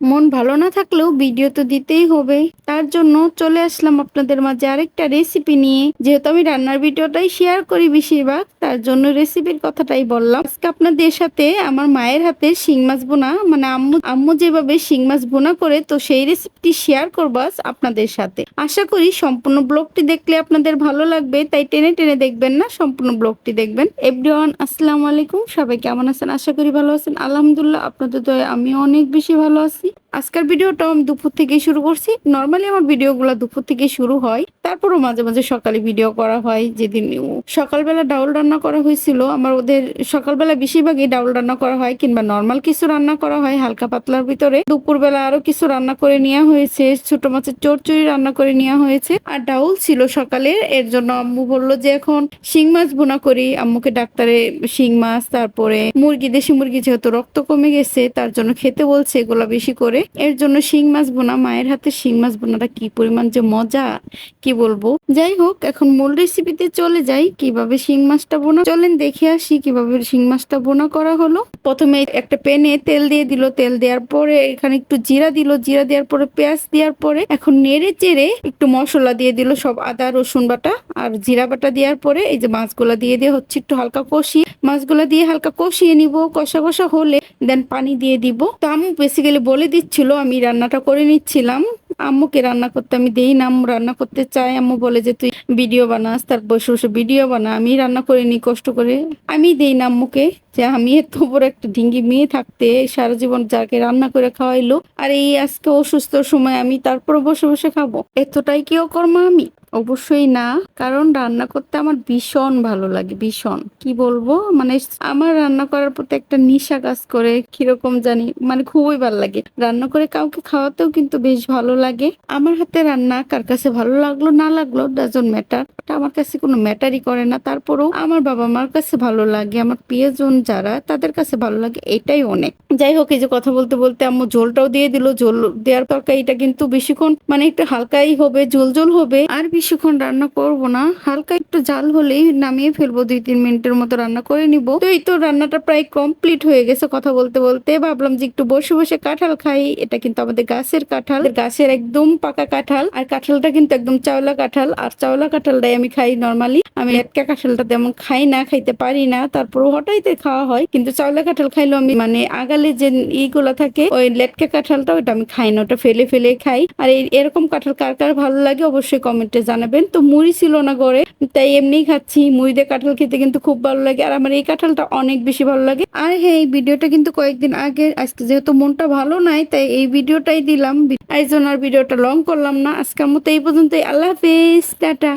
মন ভালো না থাকলেও ভিডিও তো দিতেই হবে। তার জন্য চলে আসলাম আপনাদের মাঝে আরেকটা রেসিপি নিয়ে। যেহেতু আমি রান্নার ভিডিওটাই শেয়ার করি বেশিরভাগ, তার জন্য রেসিপির কথাটাই বললাম। আজকে আপনাদের সাথে আমার মায়ের হাতে শিং মাছ বোনা মানে আম্মু আম্মু যেভাবে শিং মাছ বোনা করে, তো সেই রেসিপিটি শেয়ার করব আপনাদের সাথে। আশা করি সম্পূর্ণ ব্লগটি দেখলে আপনাদের ভালো লাগবে, তাই টেনে টেনে দেখবেন না, সম্পূর্ণ ব্লগটি দেখবেন। এভরিওয়ান আসসালামু আলাইকুম, সবাই কেমন আছেন? আশা করি ভালো আছেন। আলহামদুলিল্লাহ, আপনাদের দয়া আমি অনেক বেশি ভালো আছি। আজকের ভিডিওটা আমি দুপুর থেকে শুরু করছি। নর্মালি আমার ভিডিওগুলো দুপুর থেকে শুরু হয়। তারপরও মাঝে মাঝে সকালে ভিডিও করা হয়। যেদিন সকালবেলা ডাউল রান্না করা হয়েছিল, আমার ওদের সকালবেলা বেশিরভাগই ডাউল রান্না করা হয় কিংবা নর্মাল কিছু রান্না করা হয় হালকা পাতলার ভিতরে। দুপুরবেলা আরও কিছু রান্না করে নেওয়া হয়েছে। ছোট মাছের চরচড়ি রান্না করে নেওয়া হয়েছে। আর ডাউল ছিল সকালে। এর জন্য আম্মু বলল যে, এখন শিং মাছ বোনা করি। আম্মুকে ডাক্তারে শিং মাছ, তারপরে মুরগি, দেশি মুরগি যেহেতু রক্ত কমে গেছে, তার জন্য খেতে বলছে এগুলা বেশি করে। এর জন্য শিং মাছ বোনা, মায়ের হাতে শিং মাছ বোনাটা কি পরিমাণ যে মজা, কি বলব? যাই হোক, এখন মূল রেসিপিতে চলে যাই, কীভাবে শিং মাছটা বোনা। চলেন দেখে আসি কীভাবে শিং মাছটা বোনা করা হলো। প্রথমে একটা প্যানে তেল দিয়ে দিল। তেল দেওয়ার পরে এখানে একটু জিরা দিল। জিরা দেওয়ার পরে পেঁয়াজ দেওয়ার পরে এখন নেড়ে চেড়ে একটু মশলা দিয়ে দিল সব আদা, রসুন বাটা আর জিরা বাটা দেওয়ার পরে এই যে মাছগুলা দিয়ে দিয়ে হচ্ছে একটু হালকা কষি মাছগুলা দিয়ে হালকা কষিয়ে নিব। কষা কষা হলে দেন পানি দিয়ে দিব। তো আমি বেসিক্যালি বলে দিচ্ছিল আমি রান্নাটা করে নিচ্ছিলাম। আম্মুকে রান্না করতে আমি দেই না, আম্মু রান্না করতে চাই আম্মু বলে যে, তুই ভিডিও বানাস তার বসে বসে ভিডিও বানা। আমি রান্না করে নি কষ্ট করে। আমি দেই না আম্মুকে যে আমি এত বড় একটা ঢিঙ্গি মেয়ে থাকতে সারা জীবন যাকে রান্না করে খাওয়াইলো। আর এই আজকে অসুস্থ সময় আমি তারপর বসে বসে খাব। এতটাই কি কর্ম আমি? অবশ্যই না, কারণ রান্না করতে আমার ভীষণ ভালো লাগে, ভীষণ। কি বলব? মানে আমার রান্না করার প্রতি একটা নিশা কাজ করে, কীরকম জানি মানে খুবই ভালো লাগে। রান্না করে কাউকে খাওয়াতেও কিন্তু বেশ ভালো লাগে। আমার হাতে রান্না কার কাছে ভালো লাগল, না লাগল ডাজন ম্যাটার এটা আমার কাছে কোনো ম্যাটারই করে না। তারপরেও আমার বাবা মার কাছে ভালো লাগে, আমার প্রিয়জন যারা, তাদের কাছে ভালো লাগে, এটাই অনেক। যাই হোক, এই যে কথা বলতে বলতে আম্মু ঝোলটাও দিয়ে দিল। ঝোল দেওয়ার তরকারিটা কিন্তু বেশিক্ষণ মানে একটু হালকাই হবে, ঝোল ঝোল হবে। আর বেশিক্ষণ রান্না করব না, হালকা একটু জাল হলেই নামিয়ে ফেলব, দুই তিন মিনিটের মতো রান্না করে নিব। তো এই তো রান্নাটা প্রায় কমপ্লিট হয়ে গেছে কথা বলতে বলতে। ভাবলাম যে একটু বসে বসে কাঁঠাল খাই, এটা কিন্তু আমাদের গাছের কাঁঠাল। গাছের একদম পাকা কাঁঠাল, আর কাঁঠালটা কিন্তু একদম চাওলা কাঁঠাল। আর চাওলা কাঁঠালটাই আমি খাই নর্মালি আমি লেটকা কাঁঠালটা তেমন খাই না, খাইতে পারি না। তারপর হঠাৎ খাওয়া হয়। কিন্তু চাওলা কাঁঠাল খাইলেও আমি মানে আগালে যে ইগুলা থাকে, ওই লেটকা কাঁঠালটা, ওইটা আমি খাই না। ওটা ফেলে ফেলে খাই। আর এরকম কাঁঠাল কার কার ভালো লাগে অবশ্যই কমেন্টে জানাবেন। তো মুড়ি ছিল না ঘরে, তাই এমনি খাচ্ছি। মুড়ি দিয়ে কাঁঠাল খেতে কিন্তু খুব ভালো লাগে। আর আমার এই কাঁঠালটা অনেক বেশি ভালো লাগে। আর হ্যাঁ এই ভিডিওটা কিন্তু কয়েকদিন আগে, আজকে যেহেতু মনটা ভালো নাই, তাই এই ভিডিওটাই দিলাম। জন্য আর ভিডিওটা লং করলাম না। আজকের মতো এই পর্যন্তই। আল্লাহ হাফেজ। টাটা।